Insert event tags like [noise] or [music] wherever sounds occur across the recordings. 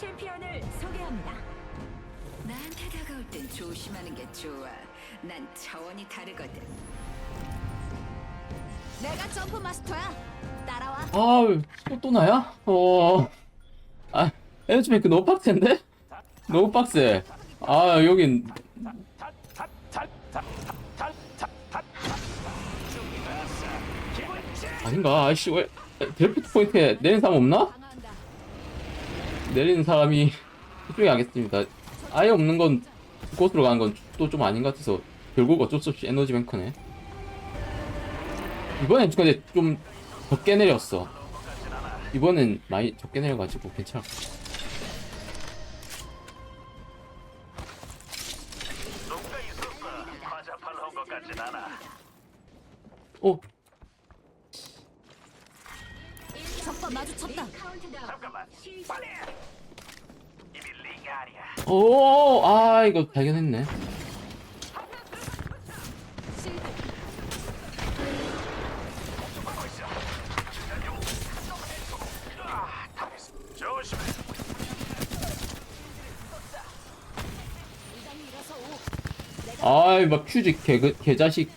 챔피언을 소개합니다. 나한테 다가올 땐 조심하는 게 좋아. 난 차원이 다르거든. 내가 점프 마스터야. 따라와. 아, 또, 또 나야? 어. 아, 에너지뱅크 너무 빡센데? 너무 빡세. 아, 여긴. 아닌가? 아이씨, 왜. 델프트 포인트에 내린 사람 없나? 내리는 사람이 이쪽에 하겠습니다. 아예 없는 건 곳으로 가는 건 또 좀 아닌 것 같아서 결국 어쩔 수 없이 에너지 뱅크네. 이번엔 근데 좀 적게 내렸어. 이번엔 많이 적게 내려가지고 괜찮아. 누 마주쳤다. 잠깐만. 빨리. 이미 리가 아니야. 오, 아 이거 발견했네. 조심해. 아이 막 퓨즈 개 개자식.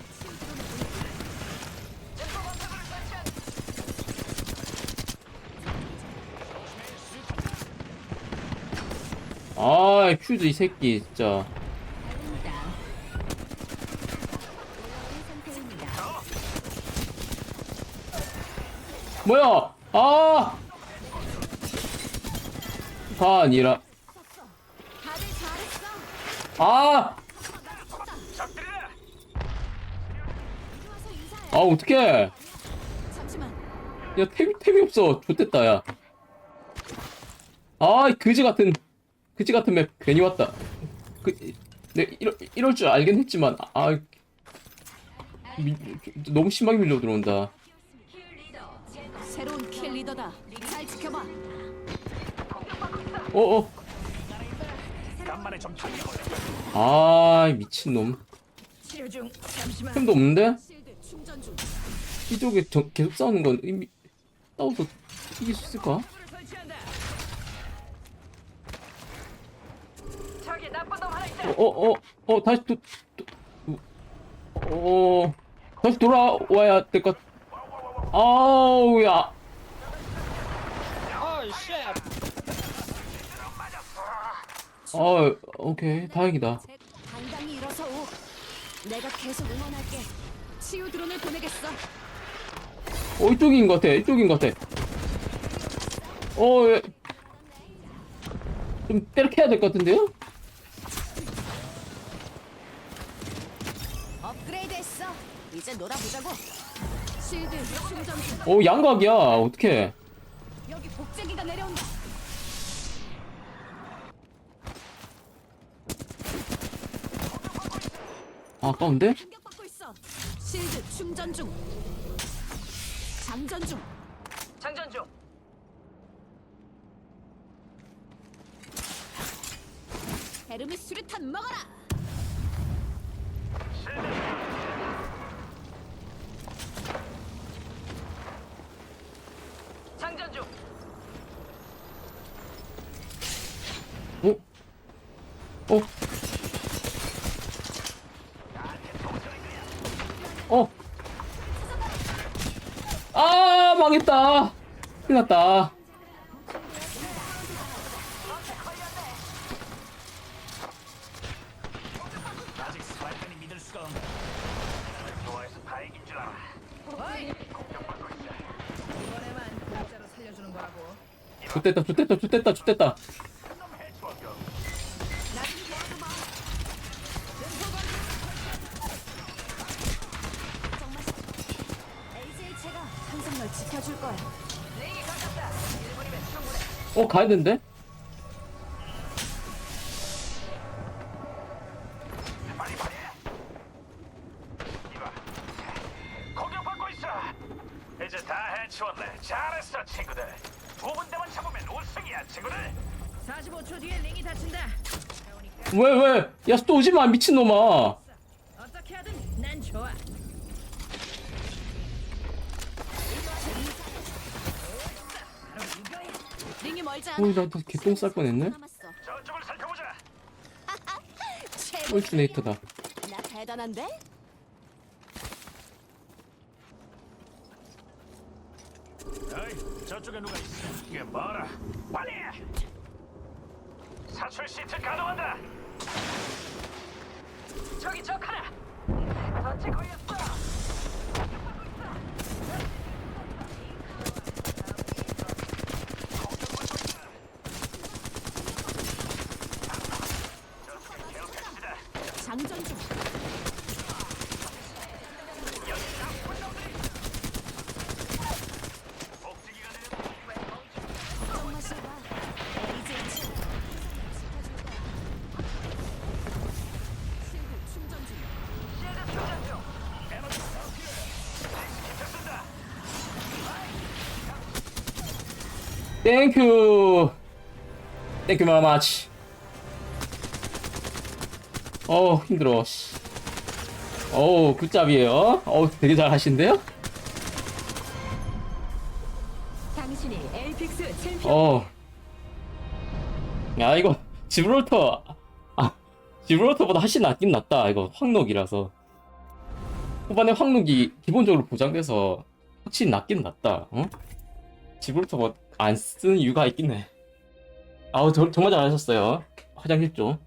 아, 퓨즈 이 새끼 진짜. 뭐야? 아! 가 아니라. 아! 아 어떡해? 야 템이 템이 없어. 좋됐다 야. 아 그지 같은 그지 같은 맵 괜히 왔다. 그 네, 이럴 이럴 줄 알긴 했지만 아 미, 너무 심하게 밀려 들어온다. 새로운 킬 리더다. 잘 지켜봐. 어 어. 아 미친 놈. 치료 중. 잠시만. 템도 없는데 실드 충전 중. 이쪽에 저, 계속 싸우는 건 이미 싸워서 이길 수 있을까? 설치한다. 저기 나쁜 놈 하나 있다. 어 어 어 다시 또, 또 어, 다시 돌아와야 될 것. 같- 아우 야. 어 오케이 다행이다. 셋. 당당히 일어서 오. 내가 계속 응원할게. 치유 드론을 보내겠어. 어 이쪽인 것 같아 이쪽인 것 같아. 어 예. 좀 때려해야 될 것 같은데요? 업그레이드 했어. 이제 놀아보자고. 실드 충전 중. 어 양각이야 어떻게? 여기 복제기가 내려온다. 아, 아까운데? 공격받고 있어. 실드 충전 중. 장전 중. 장전 중. 헤르미 수류탄 먹어라. 장전 중. 어? 어? 어? 아 망했다 큰일 났다. 좋됐다 좋됐다 좋됐다 좋됐다 널 지켜줄 거야. 링이 가깝다. 1분이면 충분해. 어 가야 되는데? 빨리 빨리. 이봐. 공격받고 있어. 이제 다 해치웠네. 잘했어 친구들. 두 군데만 잡으면 우승이야 친구들. 45초 뒤에 링이 닫힌다. 그러니까 왜 왜? 야 또 오지 마 미친 놈아 어떻게 하든 난 좋아. 어이 나도 개똥 쌀 뻔했네. 저쪽을 살펴보자. [laughs] 홀스네이터다 나 대단한데? 어이, 저쪽에 누가 있어? 이게 뭐라? 빨리! 사출 시트 가동한다. 저기 적 하나. 전체 걸렸어. 장전 중. 복지기가 내려. 정말 싫어. 에이전트. 시켜줄 거야. 실드 충전 중. 땡큐 땡큐 마마치 어 힘들어 씨. 어우 굿잡이에요 어우 되게 잘 하신대요 당신이 엘픽스 챔피언. 어. 야, 이거, 지브롤터, 아, 지브롤터보다 훨씬 낫긴 낫다. 이거 황록이라서. 후반에 황록이 기본적으로 보장돼서 확실히 낫긴 낫다. 어? 지브롤터 뭐, 안 쓰는 이유가 있긴 해. 아우, 저, 정말 잘하셨어요. 화장실 좀.